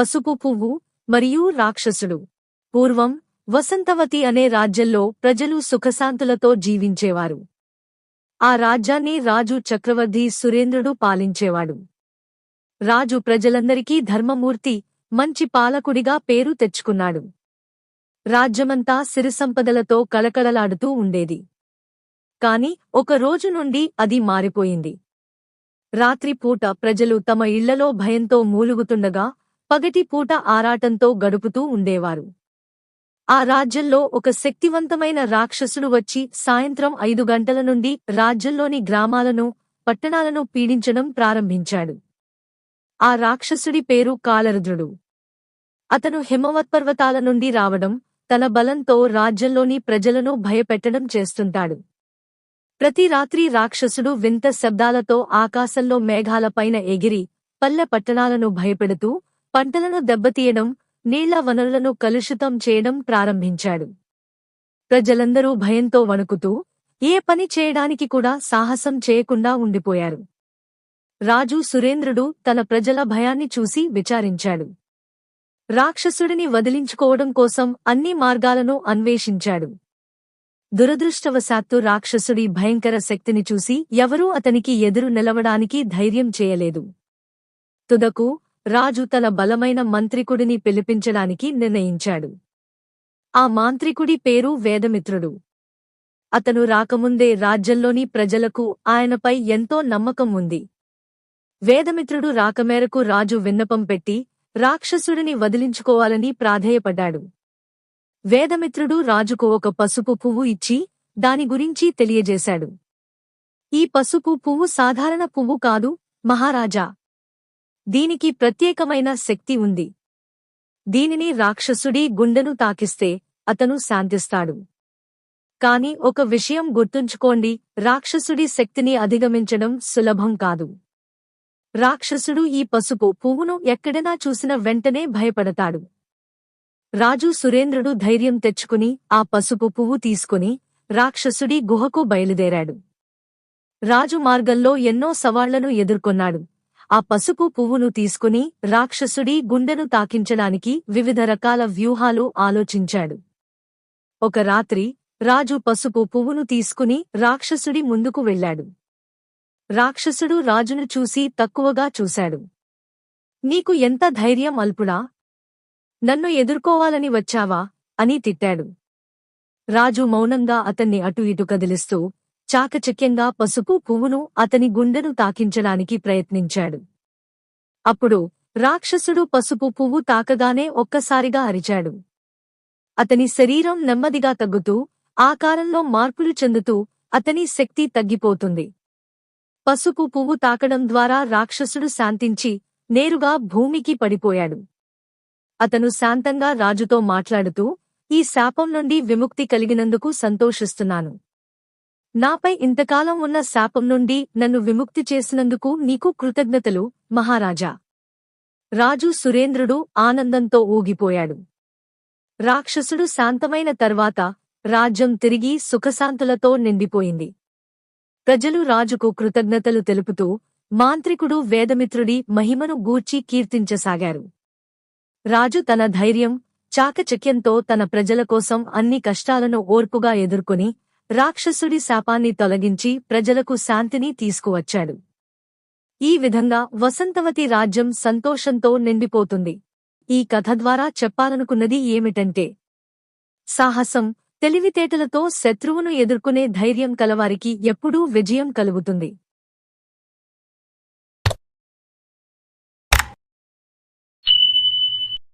పసుపు పువ్వు మరియు రాక్షసుడు పూర్వం వసంతవతి అనే రాజ్యంలో ప్రజలు సుఖశాంతులతో జీవించేవారు. ఆ రాజ్యాన్ని రాజు చక్రవర్తి సురేంద్రుడు పాలించేవాడు. రాజు ప్రజలందరికీ ధర్మమూర్తి మంచి పాలకుడిగా పేరు తెచ్చుకున్నాడు. రాజ్యమంతా సిరిసంపదలతో కళకళలాడుతూ ఉండేది. కాని ఒక రోజు నుండి అది మారిపోయింది. రాత్రిపూట ప్రజలు తమ ఇళ్ళలో భయంతో మూలుగుతుండగా పగటిపూట ఆరాటంతో గడుపుతూ ఉండేవారు. ఆ రాజ్యంలో ఒక శక్తివంతమైన రాక్షసుడు వచ్చి సాయంత్రం ఐదు గంటల నుండి రాజ్యంలోని గ్రామాలను పట్టణాలను పీడించడం ప్రారంభించాడు. ఆ రాక్షసుడి పేరు కాలరుద్రుడు. అతను హిమవత్పర్వతాల నుండి రావడం తన బలంతో రాజ్యంలోని ప్రజలను భయపెట్టడం చేస్తుంటాడు. ప్రతి రాత్రి రాక్షసుడు వింత శబ్దాలతో ఆకాశంలో మేఘాలపైన ఎగిరి పల్లె పట్టణాలను భయపెడుతూ పంటలను దెబ్బతీయడం నీళ్ళ వనరులను కలుషితం చేయడం ప్రారంభించాడు. ప్రజలందరూ భయంతో వణుకుతూ ఏ పని చేయడానికి కూడా సాహసం చేయకుండా ఉండిపోయారు. రాజు సురేంద్రుడు తన ప్రజల భయాన్ని చూసి విచారించాడు. రాక్షసుడిని వదిలించుకోవడం కోసం అన్ని మార్గాలను అన్వేషించాడు. దురదృష్టవశాత్తు రాక్షసుడి భయంకర శక్తిని చూసి ఎవరూ అతనికి ఎదురు నిలవడానికి ధైర్యం చేయలేదు. తుదకు రాజు తన బలమైన మంత్రికుడిని పిలిపించడానికి నిర్ణయించాడు. ఆ మాంత్రికుడి పేరు వేదమిత్రుడు. అతను రాకముందే రాజ్యంలోని ప్రజలకు ఆయనపై ఎంతో నమ్మకం ఉంది వేదమిత్రుడు రాకమేరకు రాజు విన్నపం పెట్టి రాక్షసుడిని వదిలించుకోవాలని ప్రాధేయపడ్డాడు. వేదమిత్రుడు రాజుకు ఒక పసుపు పువ్వు ఇచ్చి దాని గురించి తెలియజేశాడు. ఈ పసుపు పువ్వు సాధారణ పువ్వు కాదు మహారాజా. దీనికి ప్రత్యేకమైన శక్తి ఉంది. దీనిని రాక్షసుడి గుండెను తాకిస్తే అతను శాంతిస్తాడు. కాని ఒక విషయం గుర్తుంచుకోండి రాక్షసుడి శక్తిని అధిగమించడం సులభం కాదు. రాక్షసుడు ఈ పసుపు పువ్వును ఎక్కడైనా చూసిన వెంటనే భయపడతాడు. రాజు సురేంద్రుడు ధైర్యం తెచ్చుకుని ఆ పసుపు పువ్వు తీసుకుని రాక్షసుడి గుహకు బయలుదేరాడు. రాజు మార్గంలో ఎన్నో సవాళ్ళను ఎదుర్కొన్నాడు. ఆ పసుపు పువ్వును తీసుకుని రాక్షసుడి గుండెను తాకించడానికి వివిధ రకాల వ్యూహాలు ఆలోచించాడు. ఒక రాత్రి రాజు పసుపు పువ్వును తీసుకుని రాక్షసుడి ముందుకు వెళ్ళాడు. రాక్షసుడు రాజును చూసి తక్కువగా చూశాడు. నీకు ఎంత ధైర్యం అల్పుడా? నన్ను ఎదుర్కోవాలని వచ్చావా? అని తిట్టాడు. రాజు మౌనంగా అతన్ని అటు ఇటు కదిలిస్తూ చాకచక్యంగా పసుపు పువ్వును అతని గుండెను తాకించడానికి ప్రయత్నించాడు. అప్పుడు రాక్షసుడు పసుపు పువ్వు తాకగానే ఒక్కసారిగా అరిచాడు. అతని శరీరం నెమ్మదిగా తగ్గుతూ ఆకారంలో మార్పులు చెందుతూ అతని శక్తి తగ్గిపోతుంది. పసుపు పువ్వు తాకడం ద్వారా రాక్షసుడు శాంతించి నేరుగా భూమికి పడిపోయాడు. అతను శాంతంగా రాజుతో మాట్లాడుతూ ఈ శాపం నుండి విముక్తి కలిగినందుకు సంతోషిస్తున్నాను. నాపై ఇంతకాలం ఉన్న శాపం నుండి నన్ను విముక్తి చేసినందుకు నీకు కృతజ్ఞతలు మహారాజా. రాజు సురేంద్రుడు ఆనందంతో ఊగిపోయాడు. రాక్షసుడు శాంతమైన తర్వాత రాజ్యం తిరిగి సుఖశాంతులతో నిండిపోయింది. ప్రజలు రాజుకు కృతజ్ఞతలు తెలుపుతూ మాంత్రికుడు వేదమిత్రుడి మహిమను గూర్చి కీర్తించసాగారు. రాజు తన ధైర్యం చాకచక్యంతో తన ప్రజల కోసం అన్ని కష్టాలను ఓర్పుగా ఎదుర్కొని రాక్షసుడి శాపాన్ని తొలగించి ప్రజలకు శాంతిని తీసుకువచ్చాడు. ఈ విధంగా వసంతవతి రాజ్యం సంతోషంతో నిండిపోతుంది. ఈ కథ ద్వారా చెప్పాలనుకున్నది ఏమిటంటే సాహసం తెలివితేటలతో శత్రువును ఎదుర్కొనే ధైర్యం కలవారికి ఎప్పుడూ విజయం కలుగుతుంది.